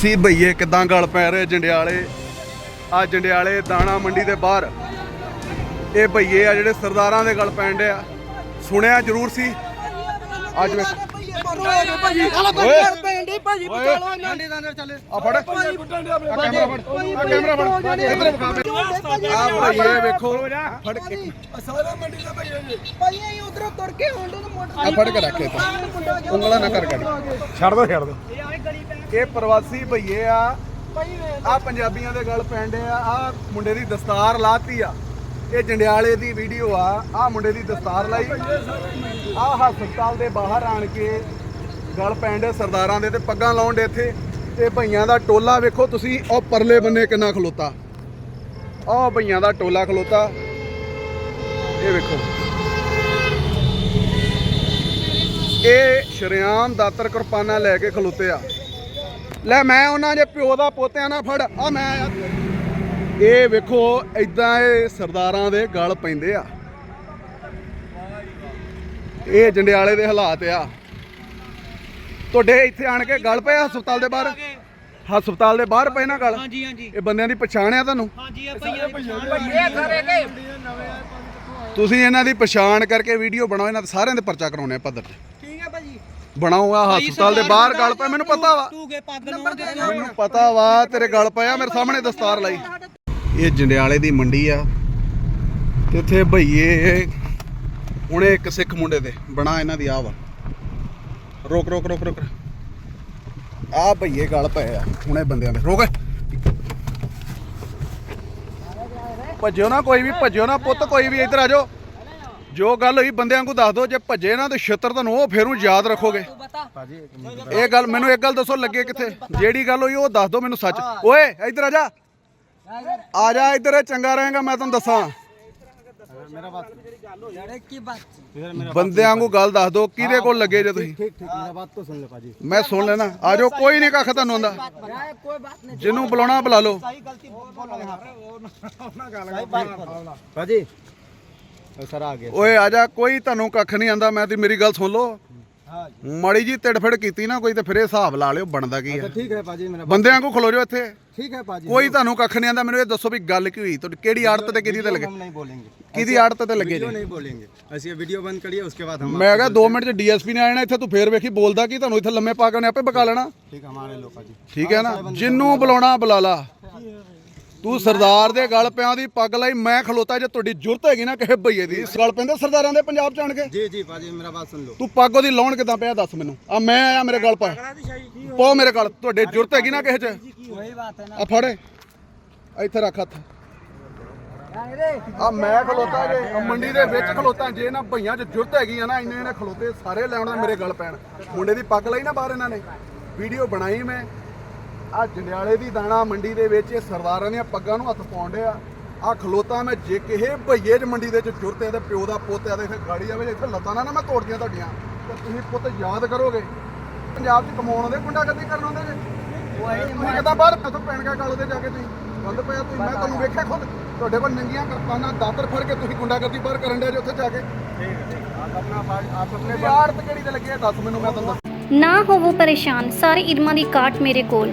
ਸੀ ਭਈਏ, ਕਿਦਾਂ ਗਲ ਪੈ ਰਹੇ ਜੰਡਿਆਲੇ? ਆ ਜੰਡਿਆਲੇ ਦਾਣਾ ਮੰਡੀ ਦੇ ਬਾਹਰ। ਇਹ ਭਈਏ ਆ ਜਿਹੜੇ ਸਰਦਾਰਾਂ ਦੇ ਗਲ ਪੈਣ ਆ। ਸੁਣਿਆ ਜ਼ਰੂਰ ਸੀ? ਅੱਜ ਵੇਖ। ਆ ਫੜ। ਆ ਕੈਮਰਾ ਫੜ। ਆ ਕੈਮਰਾ ਫੜ। ਇੱਧਰ ਵਿਖਾ ਆ ਭਈਏ ਵੇਖੋ। ਫੜ ਕੇ। ਸਾਰਾ ਮੰਡੀ ਦਾ ਭਾਈ ਜੀ ਭਾਈ ਇਹ ਉਧਰੋਂ ਤੁਰ ਕੇ ਹੁੰਦੇ ਨੇ ਮੋਟਰ ਆ ਫੜ ਕੇ ਰੱਖ ਇੱਥੇ। ਨਾ ਕਰ ਕੱਢ ਛੱਡ ਦੋ ਛੱਡ ਦੋ। ਇਹ ਇਹ ਪ੍ਰਵਾਸੀ ਭਈਏ ਆ। ਆ ਪੰਜਾਬੀਆਂ ਦੇ ਗਲ ਪੈਂਦੇ ਆ। ਆ ਮੁੰਡੇ ਦੀ ਦਸਤਾਰ ਲਾਤੀ ਆ। ਇਹ ਜੰਡਿਆਲੇ ਦੀ ਵੀਡੀਓ ਆ। ਆ ਮੁੰਡੇ ਦੀ ਦਸਤਾਰ ਲਾਈ। ਆ ਹਸਪਤਾਲ ਦੇ ਬਾਹਰ ਆਣ ਕੇ ਗਲ ਪੈਂਦੇ ਸਰਦਾਰਾਂ ਦੇ ਤੇ ਪੱਗਾਂ ਲਾਉਣ ਦੇ ਇੱਥੇ। ਤੇ ਭਈਆਂ ਦਾ ਟੋਲਾ ਵੇਖੋ ਤੁਸੀਂ। ਉਹ ਪਰਲੇ ਬੰਨੇ ਕਿੰਨਾ ਖਲੋਤਾ। ਉਹ ਭਈਆਂ ਦਾ ਟੋਲਾ ਖਲੋਤਾ। ਇਹ ਵੇਖੋ। ਇਹ ਸ਼ਰਿਆਮ ਦਾਤਰ ਕਿਰਪਾਨਾਂ ਲੈ ਕੇ ਖਲੋਤੇ ਆ। ਲੈ ਮੈਂ ਉਹਨਾਂ ਦੇ ਪਿਓ ਦਾ ਪੋਤਿਆਂ ਨਾਲ ਫੜ ਆ ਮੈਂ ਇਹ ਵੇਖੋ ਐਦਾਂ ਇਹ ਸਰਦਾਰਾਂ ਦੇ ਗਲ ਪੈਂਦੇ ਆ। ਇਹ ਜੰਡਿਆਲੇ ਦੇ ਹਾਲਾਤ ਆ। ਤੁਹਾਡੇ ਇੱਥੇ ਆਣ ਕੇ ਗਲ ਪਏ ਹਸਪਤਾਲ ਦੇ ਬਾਹਰ? ਹਸਪਤਾਲ ਦੇ ਬਾਹਰ ਪਏ ਨਾ ਗਲ? ਹਾਂਜੀ ਹਾਂਜੀ। ਇਹ ਬੰਦਿਆਂ ਦੀ ਪਛਾਣ ਆ ਤੁਹਾਨੂੰ? ਹਾਂਜੀ ਇਹ ਭਈਆ ਤੁਸੀਂ ਇਹਨਾਂ ਦੀ ਪਛਾਣ ਕਰਕੇ ਵੀਡੀਓ ਬਣਾਓ ਇਹਨਾਂ ਦੇ ਸਾਰਿਆਂ ਦੇ ਪਰਚਾ ਕਰਾਉਣੇ ਆ ਪੱਧਰ ਤੇ। ਠੀਕ ਹੈ ਭਾਜੀ ਬਣਾਓ ਆ ਹਸਪਤਾਲ ਦੇ ਬਾਹਰ ਗਲ ਪਏ ਮੈਨੂੰ ਪਤਾ ਵਾ। ਪੱਗ ਮੈਨੂੰ ਪਤਾ ਵਾ ਤੇਰੇ ਗਲ ਪਿਆ ਮੇਰੇ ਸਾਹਮਣੇ ਦਸਤਾਰ ਲਾਈ। ਇਹ ਜੰਡਿਆਲੇ ਦੀ ਮੰਡੀ ਆ ਤੇ ਇੱਥੇ ਭਈਏ ਹੁਣੇ ਇੱਕ ਸਿੱਖ ਮੁੰਡੇ ਦੇ ਬਣਾ ਇਹਨਾਂ ਦੀ ਆ ਵਾ। ਰੋਕ ਰੋਕ ਰੋਕ ਰੋਕ। ਆ ਭਈਏ ਗਲ ਪਏ ਆ ਹੁਣੇ ਬੰਦਿਆਂ ਦੇ। ਰੋਕ। ਭੱਜਿਓ ਨਾ ਕੋਈ ਵੀ ਭੱਜਿਓ ਨਾ ਪੁੱਤ ਕੋਈ ਵੀ ਇੱਧਰ ਆ ਜਾਓ। ਜੋ ਗੱਲ ਹੋਈ ਬੰਦਿਆਂ ਨੂੰ ਦੱਸ ਦਿਓ ਜੇ ਭੱਜੇ ਨਾ ਤੇ ਛਿੱਤਰ ਤੁਹਾਨੂੰ ਉਹ ਫੇਰੂ ਯਾਦ ਰੱਖੋਗੇ। ਇਹ ਗੱਲ ਮੈਨੂੰ ਇੱਕ ਗੱਲ ਦੱਸੋ ਲੱਗੇ ਕਿੱਥੇ? ਜਿਹੜੀ ਗੱਲ ਹੋਈ ਉਹ ਦੱਸ ਦਿਓ ਮੈਨੂੰ ਸੱਚ। ਓਏ ਇੱਧਰ ਆ ਜਾ। ਆ ਜਾ ਇੱਧਰ ਚੰਗਾ ਰਹੇਗਾ ਮੈਂ ਤੁਹਾਨੂੰ ਦੱਸਾਂ। ਮੇਰਾ ਬਾਤ ਬੰਦਿਆਂ ਗੱਲ ਦੱਸ ਦਿਓ ਕਿਹਦੇ ਕੋਲ ਲੱਗੇ ਜੇ ਤੁਸੀਂ? ਮੈਂ ਸੁਣ ਲੈਣਾ। ਆ ਜਾਓ ਕੋਈ ਨਹੀਂ ਕੱਖ ਤੁਹਾਨੂੰ ਆਉਂਦਾ। ਜਿਹਨੂੰ ਬੁਲਾਉਣਾ ਬੁਲਾ ਲਓ। ਓਏ ਆ ਜਾ ਕੋਈ ਤੁਹਾਨੂੰ ਕੱਖ ਨਹੀਂ ਆਂਦਾ ਮੈਂ ਤੇ ਮੇਰੀ ਗੱਲ ਸੁਣ ਲਓ। ਹਾਂ ਜੀ। ਤਿੜਫੜ ਕੀਤੀ ਨਾ ਕੋਈ ਤੇ ਫਿਰ ਇਹ ਹਿਸਾਬ ਲਾ ਲਿਓ ਬਣਦਾ ਕੀ ਹੈ। ਬੰਦਿਆਂ ਕੋ ਖਲੋ ਜਾਓ ਇੱਥੇ। ਠੀਕ ਹੈ ਪਾਜੀ ਕੋਈ ਤੁਹਾਨੂੰ ਕੱਖ ਨਹੀਂ ਆਂਦਾ ਮੈਨੂੰ ਇਹ ਦੱਸੋ ਵੀ ਗੱਲ ਕੀ ਹੋਈ ਤੁਹਾਡੀ ਕਿਹੜੀ ਆੜਤ ਤੇ ਕਿਹਦੀ ਤੇ ਲੱਗੇ? ਨਹੀਂ ਬੋਲेंगे ਆੜਤ ਤੇ ਲੱਗੇ ਜੀ? ਅਸੀਂ ਇਹ ਵੀਡੀਓ ਬੰਦ ਕਰੀਏ ਉਸਕੇ ਬਾਅਦ ਮੈਂ ਕਹਾ 2 ਮਿੰਟ ਚ ਡੀਐਸਪੀ ਨੇ ਆਣਾ ਇੱਥੇ ਤੂੰ ਫੇਰ ਵੇਖੀ ਬੋਲਦਾ ਕੀ ਤੁਹਾਨੂੰ ਇੱਥੇ ਲੰਮੇ ਪਾ ਕੇ ਆਪੇ ਬਕਾ ਲੈਣਾ। ਠੀਕ ਹਮਾਰੇ ਲੋਕਾਂ ਜੀ ਠੀਕ ਹੈ ਨਾ? ਜਿੰਨੂੰ ਬੁਲਾਉਣਾ ਬੁਲਾ ਲਾ। ਤੂੰ ਸਰਦਾਰ ਦੇ ਗਲ ਪਿਆਂ ਦੀ ਪੱਗ ਲਈ ਮੈਂ ਖਲੋਤਾ ਜੇ ਤੁਹਾਡੀ ਜੁਰਤ ਹੈਗੀ ਨਾ ਕਿਸੇ ਭਈਏ ਦੀ। ਗਲ ਪੈਂਦੇ ਸਰਦਾਰਾਂ ਦੇ ਪੰਜਾਬ ਚ ਕੇ? ਜੀ ਜੀ ਬਾਜੀ ਮੇਰਾ ਬਾਤ ਸੁਣ ਲਓ। ਤੂੰ ਪੱਗ ਉਹਦੀ ਲਾਉਣ ਕਿਦਾਂ ਪਿਆ ਦੱਸ ਮੈਨੂੰ? ਆ ਮੈਂ ਆਇਆ ਮੇਰੇ ਗਲ ਪਾ। ਪੋ ਮੇਰੇ ਗਲ ਤੁਹਾਡੇ ਜ਼ਰੂਰਤ ਹੈਗੀ ਨਾ ਕਿਸੇ ਚ? ਉਹੀ ਬਾਤ ਹੈ ਨਾ। ਆ ਫੜੇ ਇੱਥੇ ਰੱਖ ਹੱਥ। ਆ ਮੈਂ ਖਲੋਤਾ ਜੇ ਮੰਡੀ ਦੇ ਵਿੱਚ ਖਲੋਤਾ। ਜੇ ਨਾ ਭਈਆਂ ਚ ਜੁਰਤ ਹੈਗੀ ਆ ਨਾ ਇੰਨੇ ਨੇ ਖਲੋਤੇ ਸਾਰੇ ਲੈਣਾ ਮੇਰੇ ਗਲ ਪੈਣ। ਮੁੰਡੇ ਦੀ ਪੱਗ ਲਈ ਨਾ ਬਾਹਰ ਇਹਨਾਂ ਨੇ। ਵੀਡੀਓ ਬਣਾਈ ਮੈਂ। ਆ ਜੰਡਿਆਲੇ ਦੀ ਦਾਣਾ ਮੰਡੀ ਦੇ ਵਿੱਚ ਇਹ ਸਰਦਾਰਾਂ ਦੀਆਂ ਪੱਗਾਂ ਨੂੰ ਹੱਥ ਪਾਉਂਦੇ ਆ। ਆ ਖਲੋਤਾ ਮੈਂ ਜੇ ਕਿਸੇ ਭਈਏ 'ਚ ਮੰਡੀ ਦੇ ਵਿੱਚ ਜੁਰਤ ਹੈ ਤੇ ਪਿਓ ਦਾ ਪੁੱਤ ਆ ਤੇ ਇੱਥੇ ਗਾੜੀ ਆਵੇ ਇੱਥੇ ਲੱਤਾਂ ਨਾ ਨਾ ਮੈਂ ਤੋੜਦੀਆਂ ਤੁਹਾਡੀਆਂ। ਤੇ ਤੁਸੀਂ ਪੁੱਤ ਯਾਦ ਕਰੋਗੇ ਪੰਜਾਬ 'ਚ ਕਮਾਉਣ ਆਉਂਦੇ ਗੁੰਡਾਗਰਦੀ ਕਰਨ ਆਉਂਦੇ ਜੇ ਤੁਸੀਂ ਕਿੱਦਾਂ ਬਾਹਰ ਮੈਥੋਂ ਪੈਣ ਗਿਆ ਗੱਲ ਤੇ ਜਾ ਕੇ ਤੁਸੀਂ। ਬੰਦ ਪਿਆ ਤੁਸੀਂ ਮੈਂ ਤੁਹਾਨੂੰ ਵੇਖਿਆ ਖੁਦ। ਤੁਹਾਡੇ ਕੋਲ ਨੰਗੀਆਂ ਕਿਰਪਾਨਾਂ ਦਾਤਰ ਫੜ ਕੇ ਤੁਸੀਂ ਗੁੰਡਾਗਰਦੀ ਬਾਹਰ ਕਰਨ ਦੇ ਜੇ ਉੱਥੇ ਜਾ ਕੇ। ਆਪ ਆਪਣਾ ਆਪ ਆਪਣੇ ਬਾਹਰ ਤੇ ਕਿਹੜੀ ਤੇ ਲੱਗੇ ਆ, ਦੱਸ ਮੈਨੂੰ ਮੈਂ ਤੁਹਾਨੂੰ ਨਾ ਹੋਵੋ ਪਰੇਸ਼ਾਨ ਸਾਰੇ ਇਲਮਾਂ ਦੀ ਕਾਟ ਮੇਰੇ ਕੋਲ।